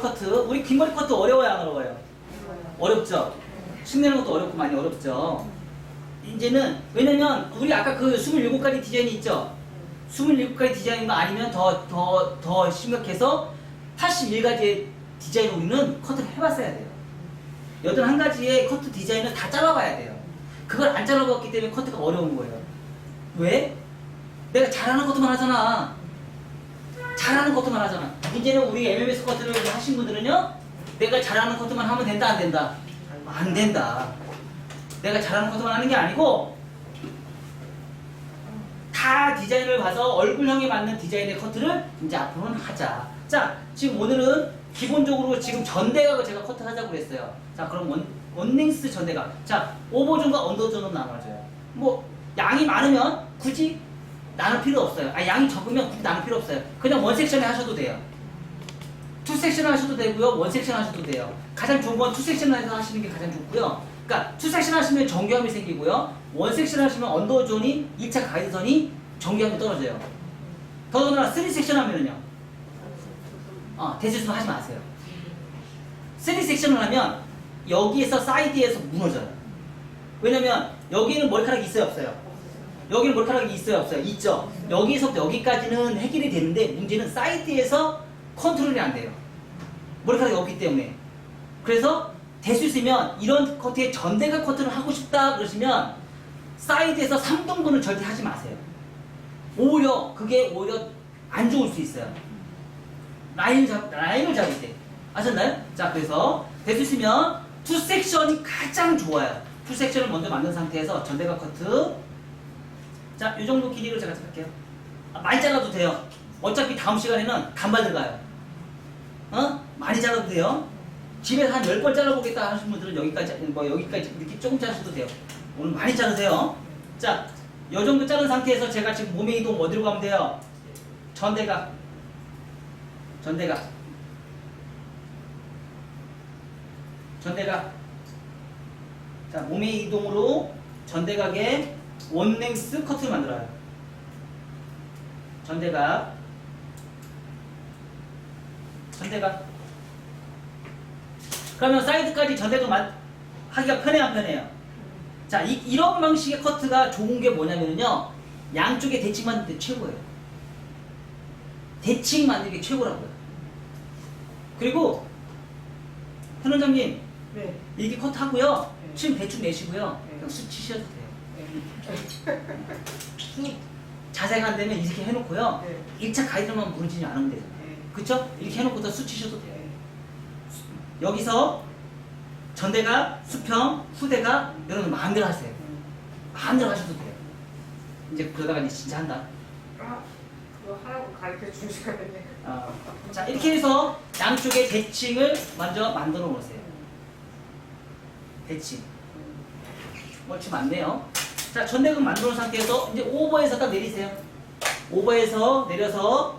커트 우리 긴 머리 커트 어려워요 안 어려워요? 어렵죠? 흉내는 것도 어렵고 많이 어렵죠 이제는 왜냐면 우리 아까 그 27가지 디자인이 있죠 27가지 디자인만 아니면 더 더 더 심각해서 81가지의 디자인 우리는 커트를 해봤어야 돼요 81가지의 커트 디자인을 다 잘라봐야 돼요 그걸 안 잘라봤기 때문에 커트가 어려운 거예요 왜? 내가 잘하는 것도만 하잖아 잘하는 것도만 하잖아. 이제는 우리 MMS 커트를 하신 분들은요, 내가 잘하는 것도만 하면 된다, 안 된다? 안 된다. 내가 잘하는 것도만 하는 게 아니고, 다 디자인을 봐서 얼굴형에 맞는 디자인의 커트를 이제 앞으로는 하자. 자, 지금 오늘은 기본적으로 지금 전대각을 제가 커트 하자고 그랬어요. 자, 그럼 원, 원랭스 전대각. 자, 오버존과 언더존은 나눠져요. 뭐, 양이 많으면 굳이 나눌 필요 없어요. 아, 양이 적으면 굳이 나눌 필요 없어요. 그냥 원 섹션에 하셔도 돼요. 투 섹션 하셔도 되고요. 원 섹션 하셔도 돼요. 가장 좋은 건 투 섹션에서 하시는 게 가장 좋고요. 그러니까 투 섹션 하시면 정교함이 생기고요. 원 섹션 하시면 언더존이 1차 가이드선이 정교함이 떨어져요. 더더군다나 3 섹션 하면은요. 어, 대실수 하지 마세요. 3 섹션을 하면 여기에서 사이드에서 무너져요. 왜냐면 여기는 머리카락이 있어요, 없어요? 여기는 머리카락이 있어요, 없어요? 있죠. 여기서부터 여기까지는 해결이 되는데 문제는 사이드에서 컨트롤이 안 돼요. 머리카락이 없기 때문에. 그래서 될 수 있으면 이런 커트에 전대각 커트를 하고 싶다 그러시면 사이드에서 3등분을 절대 하지 마세요. 오히려 그게 오히려 안 좋을 수 있어요. 라인을 잡 라인을 잡을 때 아셨나요? 자 그래서 될 수 있으면 투 섹션이 가장 좋아요. 투 섹션을 먼저 만든 상태에서 전대각 커트 자, 이 정도 길이를 제가 할게요. 아, 많이 잘라도 돼요. 어차피 다음 시간에는 간발 들어가요. 어? 많이 잘라도 돼요. 집에서 한 10번 잘라보겠다 하시는 분들은 여기까지, 뭐 여기까지 이렇게 조금 자르셔도 돼요. 오늘 많이 자르세요. 자, 이 정도 자른 상태에서 제가 지금 몸의 이동 어디로 가면 돼요? 전대각. 전대각. 전대각. 자, 몸의 이동으로 전대각에 원랭스 커트를 만들어요. 전대각. 전대각. 그러면 사이드까지 전대도 만, 하기가 편해요, 안 편해요? 자, 이, 이런 방식의 커트가 좋은 게 뭐냐면요. 양쪽에 대칭 만들 때 최고예요. 대칭 만드는 게 최고라고요. 그리고, 현 원장님, 네. 이렇게 커트하고요. 네. 침 대충 내시고요. 네. 그냥 수 치셔도 돼요. 네. 수 자세가 안 되면 이렇게 해놓고요. 네. 1차 가이드만 무너지지 않으면 돼요. 네. 그쵸? 이렇게 해놓고서 수치셔도 돼요. 네. 여기서 전대가, 수평, 후대가 여러분 마음대로 하세요. 마음대로 하셔도 돼요. 이제 그러다가 이제 진짜 한다. 아, 그거 하라고 가르쳐 주시거든요. 어. 자, 이렇게 해서 양쪽에 대칭을 먼저 만들어 놓으세요. 대칭. 멀치 많네요. 자, 전대금 만들어 놓은 상태에서 이제 오버에서 딱 내리세요. 오버에서 내려서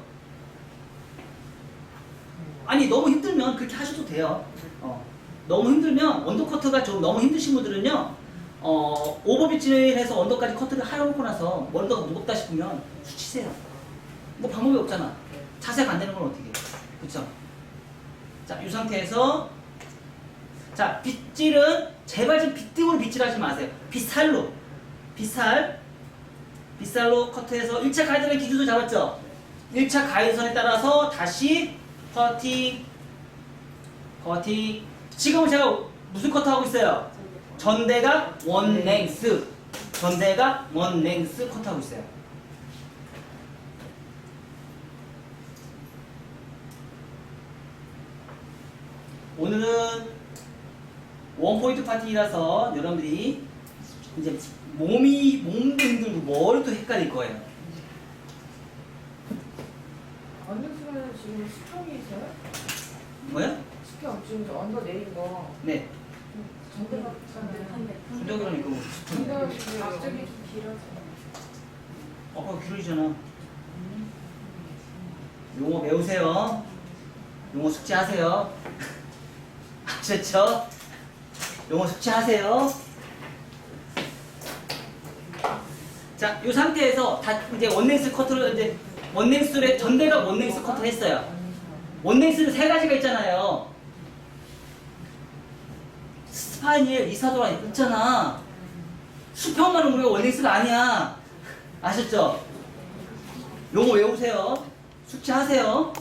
아니 너무 힘들면 그렇게 하셔도 돼요. 어. 너무 힘들면 언더 커트가 좀 너무 힘드신 분들은요. 어, 오버비치를 해서 언더까지 커트를 하려고 나서 언더가 무겁다 싶으면 수치세요. 뭐 방법이 없잖아. 자세가 안 되는 건 어떻게 해? 그쵸? 자, 이 상태에서 자, 빗질은 제발 좀 빗등으로 빗질하지 마세요. 빗살로. 빗살. 빗살로 커트해서 1차 가이드라인 기준도 잡았죠? 1차 가이드선에 따라서 다시 커팅, 커팅. 지금은 제가 무슨 커트 하고 있어요? 전대가 원 랭스. 전대가 원 랭스 커트 하고 있어요. 오늘은 원포인트 파티라서 여러분들이 이제 몸이 몸도 힘들고 머리도 헷갈릴 거예요. 지금 수평이 있어요? 뭐야? 수평 지금 저 언더 내린 거 네. 전대가 순정이라니까 뭐 전대가 수평이야. 지금 앞쪽이 좀 길어서 어, 그거 길어지잖아. 용어 배우세요. 용어 숙지하세요. 아셨죠? 용어 숙지하세요. 자, 이 상태에서 다 이제 원랭스 커트를 이제 원랭스에 전대가 원랭스 커트를 했어요. 원넥스는 세 가지가 있잖아요. 스파니엘, 이사도라 있잖아. 수평가는 우리가 원넥스가 아니야. 아셨죠? 용어 외우세요. 숙지하세요.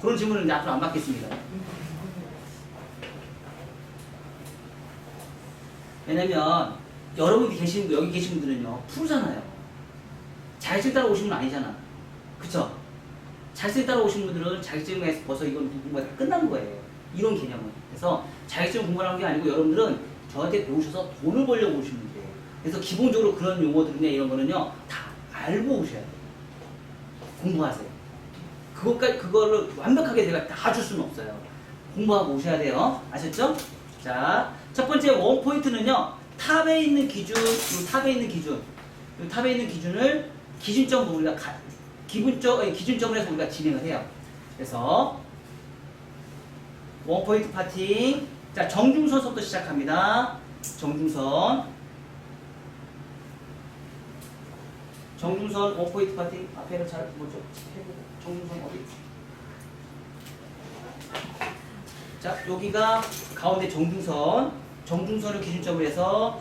그런 질문은 이제 앞으로 안 받겠습니다. 왜냐면 여러분이 계신 여기 계신 분들은요 프로잖아요. 자격증 따라 오신 분 아니잖아. 그쵸? 자격증 따라 오신 분들은 자격증에서 벌써 이건 공부가 다 끝난 거예요. 이런 개념은. 그래서 자격증 공부하는 게 아니고 여러분들은 저한테 배우셔서 돈을 벌려고 오시는 분들이에요. 그래서 기본적으로 그런 용어들이나 이런 거는요 다 알고 오셔야 돼요. 공부하세요. 그것까지 그거를 완벽하게 내가 다 줄 수는 없어요. 공부하고 오셔야 돼요. 아셨죠? 자, 첫 번째 원 포인트는요. 탑에 있는 기준, 이 탑에 있는 기준, 이 탑에 있는 기준을 기준점으로 우리가 가, 아니, 기준점으로 해서 우리가 진행을 해요. 그래서 원 포인트 파팅. 자, 정중선부터 시작합니다. 정중선. 정중선 원 포인트 파팅 앞에를 잘 뭐죠? 정중선 어디? 자 여기가 가운데 정중선 정중선을 기준점으로 해서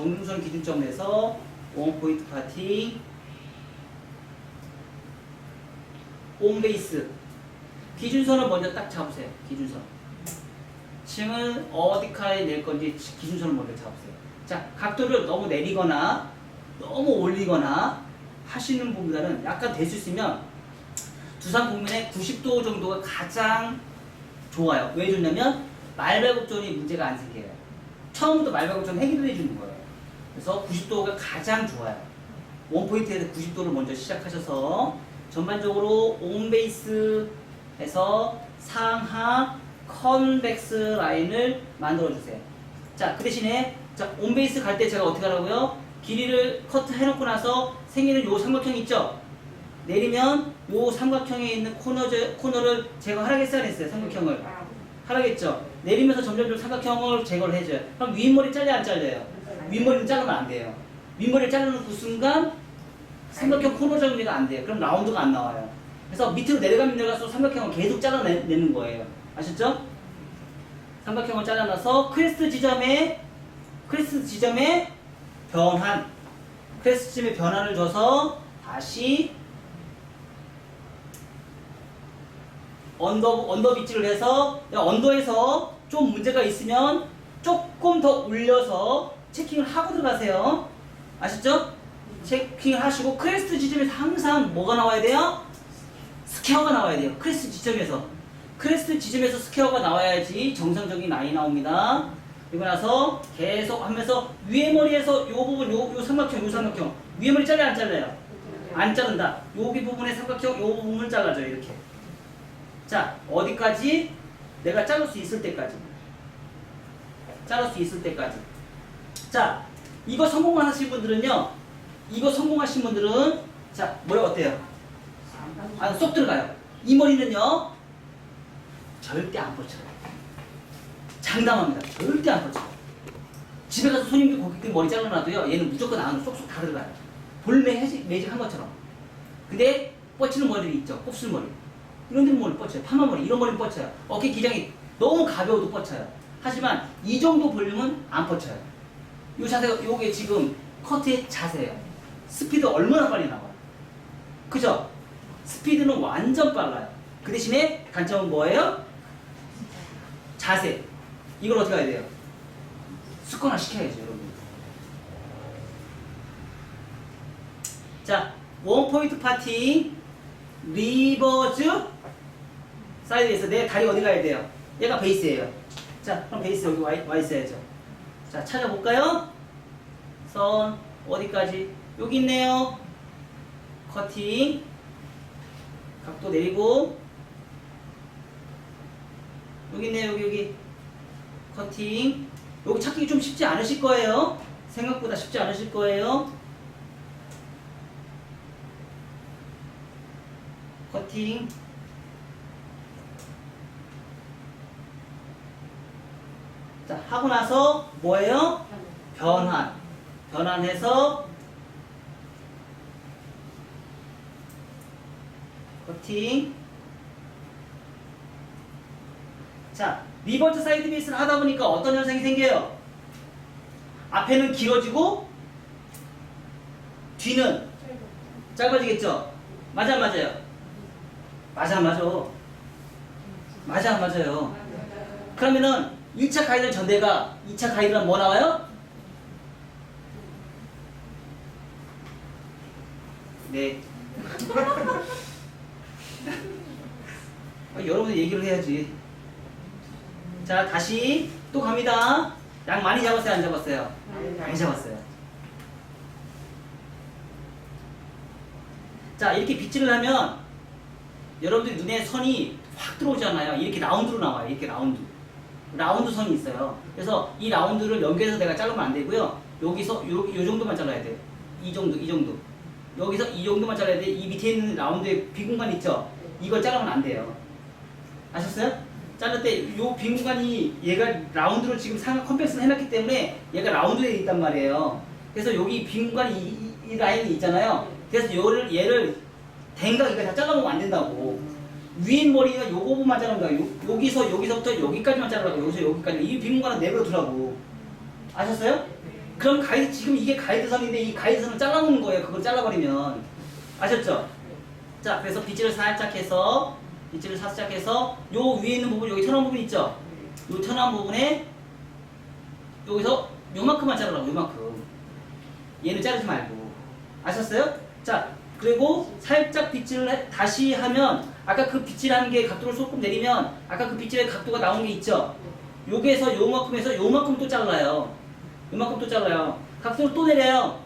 정중선 기준점으로 해서 원 포인트 파팅 홈베이스 기준선을 먼저 딱 잡으세요. 기준선. 층을 어디까지 낼 건지 기준선을 먼저 잡으세요. 자, 각도를 너무 내리거나 너무 올리거나 하시는 분보다는 약간 될 수 있으면 두산 국민의 90도 정도가 가장 좋아요. 왜 좋냐면 말발굽존이 문제가 안 생겨요. 처음부터 말발굽존 해결해 주는 거예요. 그래서 90도가 가장 좋아요. 원 포인트에서 90도를 먼저 시작하셔서 전반적으로 온베이스에서 상하 컨벡스 라인을 만들어 주세요. 자, 그 대신에 자, 온베이스 갈 때 제가 어떻게 하라고요? 길이를 커트 해놓고 나서 생기는 요 삼각형 있죠? 내리면 요 삼각형에 있는 코너, 코너를 제거하라겠어야 했어요, 삼각형을. 하라겠죠? 내리면서 점점 점 삼각형을 제거를 해줘요. 그럼 윗머리 잘려 안 잘려요? 윗머리는 자르면 안 돼요. 윗머리를 자르는 그 순간 삼각형 코너 정리가 안 돼요. 그럼 라운드가 안 나와요. 그래서 밑으로 내려가면 내려갈수록 삼각형을 계속 잘라내는 거예요. 아셨죠? 삼각형을 잘라놔서 크레스트 지점에 크레스트 지점에 변환 크레스트 지점에 변환을 줘서 다시 언더 언더 비치를 해서 야, 언더에서 좀 문제가 있으면 조금 더 올려서 체킹을 하고 들어가세요. 아셨죠? 체킹을 하시고 크레스트 지점에서 항상 뭐가 나와야 돼요? 스퀘어가 나와야 돼요. 크레스트 지점에서 크레스트 지점에서 스퀘어가 나와야지 정상적인 라인이 나옵니다. 그리고 나서 계속 하면서 위에 머리에서 요 부분 요, 요 삼각형 요 삼각형 위에 머리 잘려 안 잘라요? 안 자른다. 여기 부분의 삼각형 요 부분을 잘라줘요 이렇게. 자 어디까지? 내가 자를 수 있을 때까지. 자를 수 있을 때까지. 자 이거 성공하신 분들은요. 이거 성공하신 분들은 자 뭐야 어때요? 아, 쏙 들어가요. 이 머리는요, 절대 안 뻗쳐요. 장담합니다. 절대 안 뻗쳐요. 집에 가서 손님들 고객들 머리 잘라놔도요, 얘는 무조건 안으로 쏙쏙 다 들어가요. 볼매 매직한 것처럼. 근데 뻗치는 머리들이 있죠. 곱슬 머리. 이런 데는 머리 뻗쳐요. 파마 머리, 이런 머리는 뻗쳐요. 어깨 기장이 너무 가벼워도 뻗쳐요. 하지만 이 정도 볼륨은 안 뻗쳐요. 이 자세가, 요게 지금 커트의 자세예요. 스피드 얼마나 빨리 나와요. 그죠? 스피드는 완전 빨라요. 그 대신에 단점은 뭐예요? 자세. 이걸 어떻게 해야 돼요? 습관화 시켜야죠, 여러분. 자, 원 포인트 파팅, 리버즈, 사이드에서 내 다리 어디 가야 돼요? 얘가 베이스예요. 자, 그럼 베이스 여기 와, 와 있어야죠. 자, 찾아볼까요? 선 어디까지? 여기 있네요. 커팅. 각도 내리고 여기 있네요 여기 여기 커팅 여기 찾기 좀 쉽지 않으실 거예요 생각보다 쉽지 않으실 거예요 커팅 자 하고 나서 뭐예요? 변환. 변환해서 커팅. 자, 리버트 사이드 베이스를 하다 보니까 어떤 현상이 생겨요? 앞에는 길어지고 뒤는 짧아지겠죠? 맞아, 안 맞아요? 맞아, 안 맞아. 맞아, 안 맞아요? 그러면은 1차 가이드 전대가 2차 가이드는 뭐 나와요? 네. 아, 여러분이 얘기를 해야지. 자, 다시 또 갑니다. 양 많이 잡았어요, 안 잡았어요? 많이 잡았어요. 자, 이렇게 빗질을 하면 여러분들 눈에 선이 확 들어오잖아요. 이렇게 라운드로 나와요. 이렇게 라운드. 라운드 선이 있어요. 그래서 이 라운드를 연결해서 내가 자르면 안 되고요. 여기서 요, 요 정도만 잘라야 돼. 이 정도, 이 정도. 여기서 이 정도만 잘라야 돼. 이 밑에 있는 라운드에 빈 공간 있죠? 이걸 자르면 안 돼요. 아셨어요? 자를 때요빈 공간이 얘가 라운드로 지금 상하 컴팩스를 해놨기 때문에 얘가 라운드에 있단 말이에요. 그래서 여기 빈 공간이 이, 이- 이 라인이 있잖아요. 그래서 얘를 댕각 이거 다 잘라먹으면 안 된다고. 위인 머리가 요거 부분만 자르는 거야. 요, 여기서 여기서부터 여기까지만 자르라고. 여기서 여기까지. 이 빈 공간은 내버려 두라고. 아셨어요? 그럼 가이드 지금 이게 가이드선인데 이 가이드선을 잘라놓는 거예요. 그걸 잘라버리면 아셨죠? 자, 그래서 빗질을 살짝 해서 빗질을 살짝 해서 요 위에 있는 부분 여기 턴한 부분 있죠? 요 턴한 부분에 여기서 요만큼만 자르라고 요만큼 얘는 자르지 말고 아셨어요? 자 그리고 살짝 빗질을 해- 다시 하면 아까 그 빗질하는 게 각도를 조금 내리면 아까 그 빗질의 각도가 나온 게 있죠? 요게서 요만큼에서 요만큼 또 잘라요 요만큼 또 잘라요 각도를 또 내려요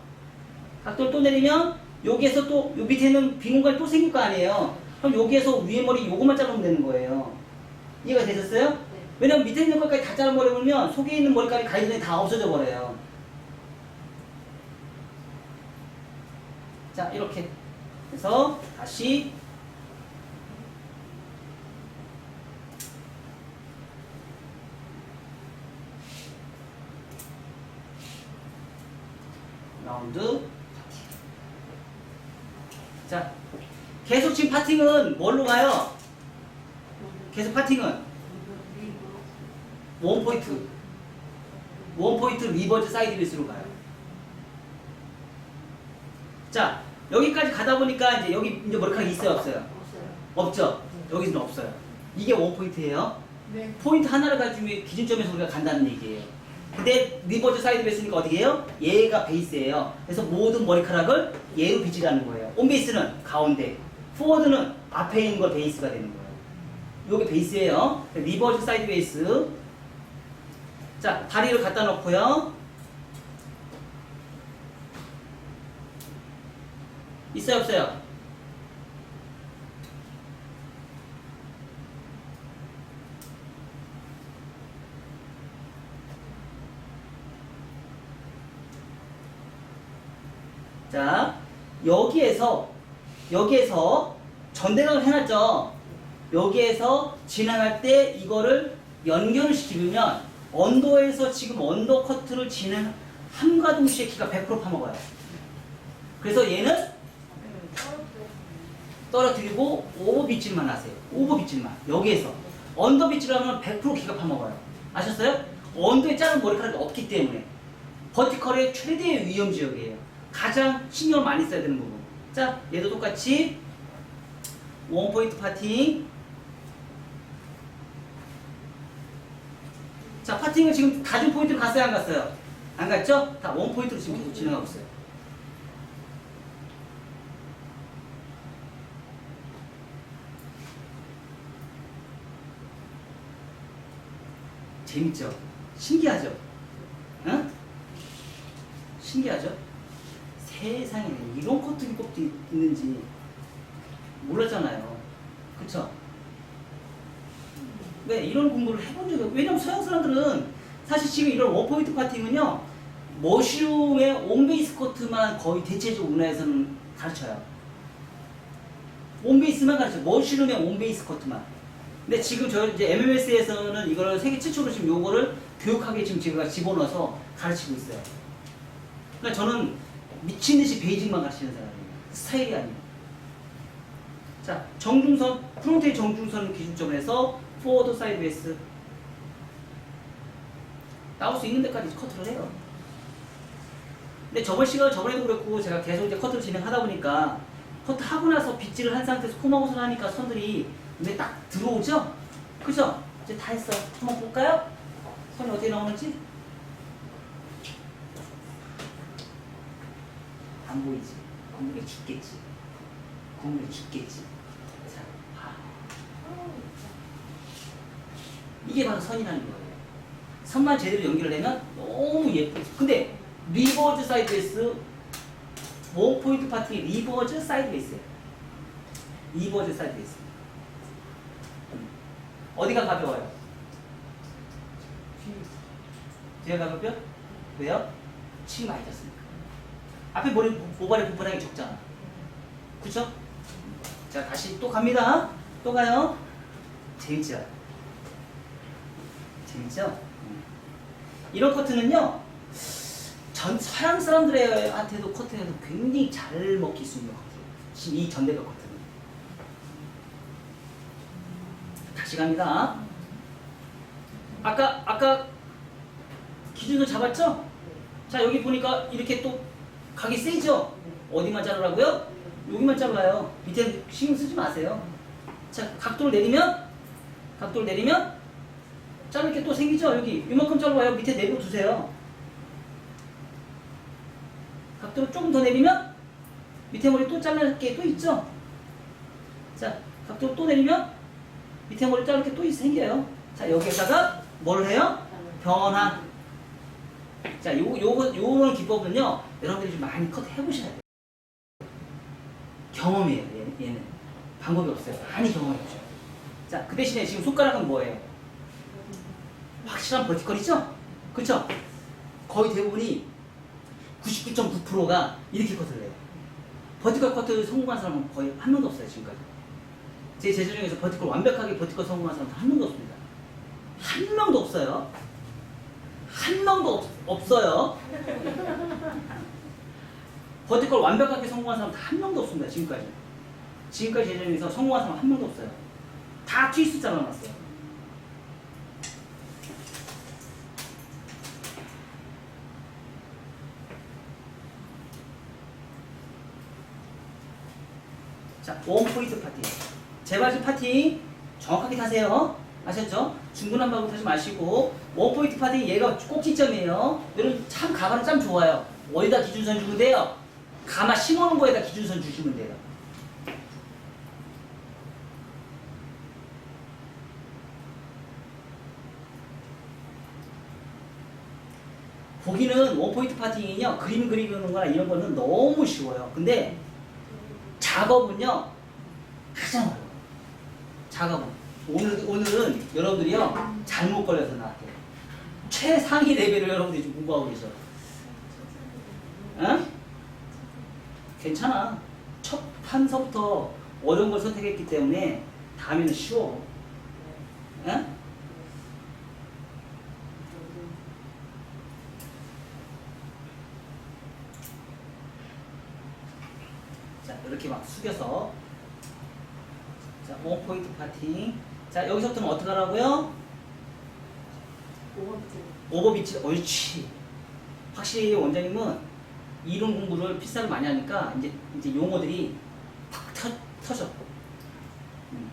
각도를 또 내리면 여기에서 또 요 밑에는 빈 공간이 또 생길 거 아니에요. 그럼 여기에서 위에 머리 요거만 자르면 되는 거예요. 이해가 되셨어요? 왜냐면 밑에 있는 것까지 다 잘라버리면 속에 있는 머리까지 가이드선이 다 없어져 버려요. 자 이렇게 해서 다시 라운드 자, 계속 지금 파팅은 뭘로 가요? 계속 파팅은 원 포인트, 원 포인트 리버즈 사이드 베이스로 가요. 자, 여기까지 가다 보니까 이제 여기 이제 머리카락이 있어요, 없어요? 없죠. 여기는 없어요. 이게 원 포인트예요. 네. 포인트 하나를 가지고 기준점에서 우리가 간다는 얘기예요. 근데 리버즈 사이드 베이스니까 어디게요? 얘가 베이스예요. 그래서 모든 머리카락을 얘로 빗질하는 거예요. 온 베이스는 가운데, 포워드는 앞에 있는 걸 베이스가 되는 거예요. 요게 베이스예요. 리버즈 사이드 베이스. 자, 다리를 갖다 놓고요. 있어요, 없어요? 자, 여기에서, 여기에서 전대각을 해놨죠? 여기에서 진행할 때 이거를 연결을 시키면 언더에서 지금 언더 커트를 진행 함과 동시에 키가 100% 파먹어요. 그래서 얘는 떨어뜨리고 오버 빗질만 하세요. 오버 빗질만. 여기에서. 언더 빗질 하면 100% 기가 파먹어요. 아셨어요? 언더에 자른 머리카락이 없기 때문에. 버티컬의 최대의 위험 지역이에요. 가장 신경을 많이 써야 되는 부분. 자, 얘도 똑같이 원 포인트 파팅. 자, 파팅을 지금 가진 포인트로 갔어요, 안 갔어요? 안 갔죠? 다 원 포인트로 지금 계속 진행하고 있어요. 재밌죠? 신기하죠? 응? 신기하죠? 세상에 이런 기법도 있- 있는지 몰랐잖아요. 그쵸? 왜 이런 공부를 해본 적이 없 왜냐면 서양 사람들은 사실 지금 이런 원포인트 파팅은요 머쉬룸의 온베이스 커트만 거의 대체적으로 문화에서는 가르쳐요. 온베이스만 가르쳐. 머쉬룸의 온베이스 커트만. 근데 지금 저 이제 MMS에서는 이거를 세계 최초로 지금 요거를 교육하게 지금 제가 집어넣어서 가르치고 있어요. 그러니까 저는 미친 듯이 베이징만 가르치는 사람이에요. 스타일이 아니에요. 자, 정중선, 프론트의 정중선을 기준점으로 해서 포워드 사이드 베이스 나올 수 있는 데까지 커트를 해요. 근데 저번 시간 저번에도 그랬고 제가 계속 이제 커트를 진행하다 보니까 커트 하고 나서 빗질을 한 상태에서 코마웃을 하니까 선들이 눈에 딱 들어오죠? 그죠? 이제 다 했어. 한번 볼까요? 선이 어떻게 나오는지? 안 보이지? 국물이 죽겠지. 국물이 죽겠지. 자, 봐. 이게 바로 선이라는 거예요. 선만 제대로 연결을 하면 너무 예쁘죠. 근데 리버즈 사이드 베이스 원 포인트 파티 리버즈 사이드 베이스예요. 리버즈 사이드 베이스. 음. 어디가 가벼워요? 뒤가 가볍죠? 왜요? 치 많이 졌으니까. 앞에 머리 모발의 부분하기 적잖아. 그쵸? 자 다시 또 갑니다. 또 가요. 재밌죠? 재밌죠? 음. 이런 커트는요. 전 서양 사람들한테도 커트에서 굉장히 잘 먹힐 수 있는 커트예요. 지금 이 전대가 커트는. 다시 갑니다. 아까 아까 기준을 잡았죠? 자 여기 보니까 이렇게 또 각이 세죠? 어디만 자르라고요? 여기만 잘라요. 밑에 신경 쓰지 마세요. 자 각도를 내리면 각도를 내리면 자를 게 또 생기죠? 여기 이만큼 잘라요. 밑에 내려 두세요. 각도를 조금 더 내리면 밑에 머리 또 잘릴 게또 있죠? 자 각도를 또 내리면 밑에 머리 자를 게 또 생겨요. 자 여기에다가 뭘 해요? 변환. 자, 요, 요거, 요런 기법은요, 여러분들이 좀 많이 컷 해보셔야 돼요. 경험이에요, 얘는. 얘는. 방법이 없어요. 많이 경험해보셔야 돼요. 자, 그 대신에 지금 손가락은 뭐예요? 확실한 버티컬이죠? 그쵸? 거의 대부분이 99.9%가 이렇게 컷을 해요. 버티컬 커트 성공한 사람은 거의 한 명도 없어요, 지금까지. 제 제자 중에서 버티컬 완벽하게 버티컬 성공한 사람은 한 명도 없습니다. 한 명도 없어요. 한 명도 없, 없어요. 버티컬 완벽하게 성공한 사람 한 명도 없습니다. 지금까지. 지금까지 예전에서 성공한 사람 한 명도 없어요. 다 트위스트 잘라놨어요. 자, 원 포인트 파티. 재발질 파티 정확하게 타세요. 아셨죠? 중구난 방울 타지 마시고 원 포인트 파티 얘가 꼭지점이에요. 여러분 참 가발은 참 좋아요. 어디다 기준선 주면 돼요? 가마 심어놓은 거에다 기준선 주시면 돼요. 보기는 원포인트 파팅이요 그림 그리는 거나 이런 거는 너무 쉬워요. 근데 작업은요 가장 어려워요. 작업은. 오늘, 오늘은 여러분들이요 잘못 걸려서 나왔대요. 최상위 레벨을 여러분들이 지금 공부하고 계셔. 응? 괜찮아 첫 판서부터 어려운 걸 선택했기 때문에 다음에는 쉬워 응? 자, 이렇게 막 숙여서. 자, 원 포인트 파팅. 자, 여기서부터는 어떻게 하라고요? 오버비치, 옳지. 확실히 원장님은 이론 공부를 필사를 많이 하니까 이제, 이제 용어들이 팍 터, 터져. 음.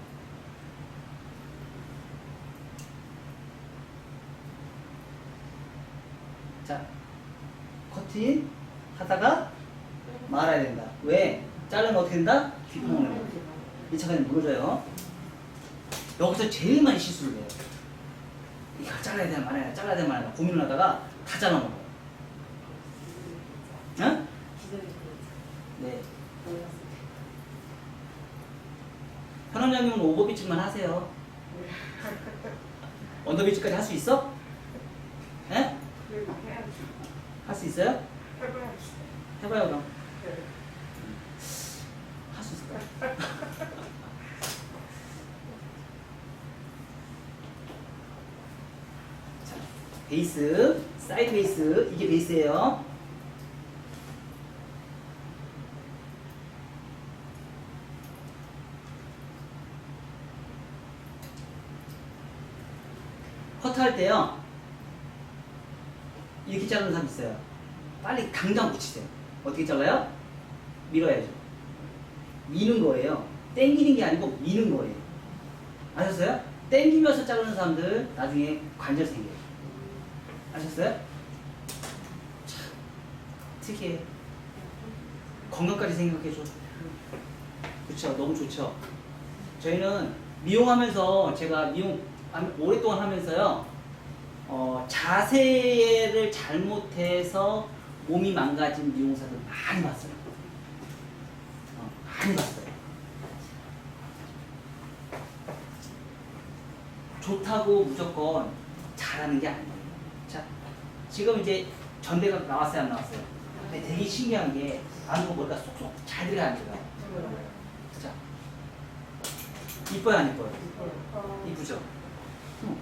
자, 커팅 하다가 말아야 된다. 왜? 자르면 어떻게 된다? 내요. 이 차가는 무너져요. 여기서 제일 많이 실수를 해요. 이거 잘라야 되나 말아야 되나 잘라야 되나 말아야 되나 고민을 하다가 다 잘라먹어 요. 응? 네. 현원장님은 오버비치만 하세요. 언더비치까지 할 수 있어? 예? 할 수 있어요? 해봐요 그럼. 할 수 있을까요? 자, 베이스, 사이드 베이스, 이게 베이스예요. 커트할 때요. 이렇게 자르는 사람 있어요. 빨리 당장 붙이세요. 어떻게 잘라요? 밀어야죠. 미는 거예요. 땡기는 게 아니고 미는 거예요. 아셨어요? 땡기면서 자르는 사람들 나중에 관절 생겨요. 아셨어요? 참 특이해. 건강까지 생각해줘. 그쵸? 너무 좋죠? 저희는 미용하면서 제가 미용 한- 오랫동안 하면서요, 어, 자세를 잘못해서 몸이 망가진 미용사들 많이 봤어요. 어, 많이 봤어요. 좋다고 무조건 잘하는 게 아니에요. 자, 지금 이제 전대가 나왔어요, 안 나왔어요? 근데 되게 신기한 게 안으로 머리가 쏙쏙 잘 들어가 안 들어가. 자, 이뻐요, 안 이뻐요? 이쁘죠? 응.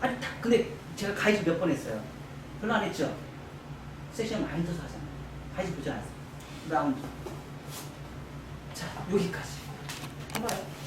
아니, 다, 근데 제가 가이드 몇번 했어요. 별로 안 했죠? 세션 많이 써서 하잖아요. 가이드 보지 않았어요. 다음. 자, 여기까지.